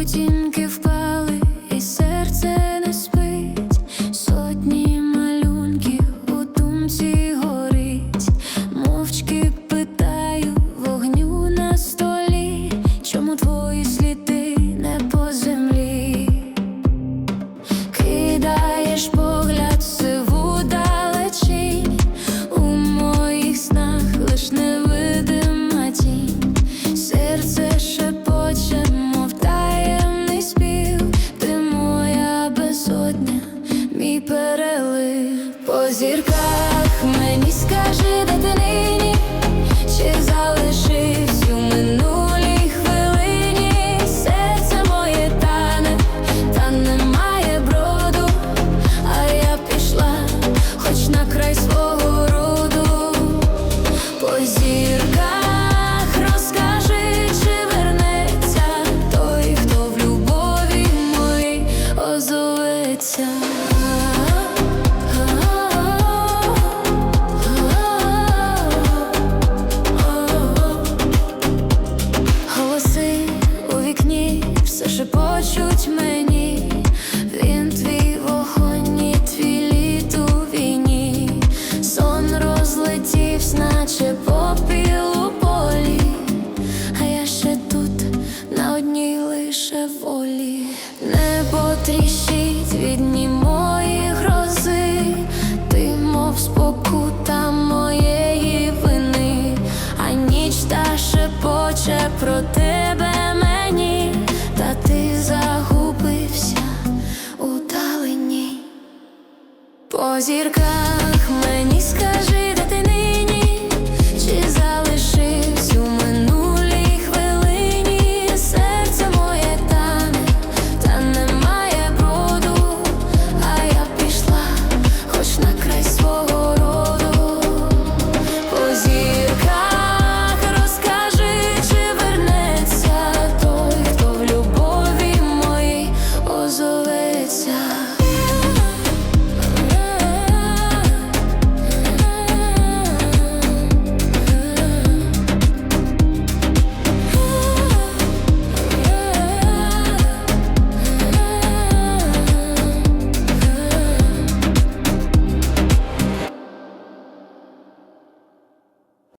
сутінки впали, все шепочуть мені, він твій вогонь, і твій лід у війні, сон розлетівсь, наче попіл у полі, а я ще тут на одній лише волі, небо тріщить від німої грози, ти мов спокута моєї вини, а ніч та шепоче про тебе загубився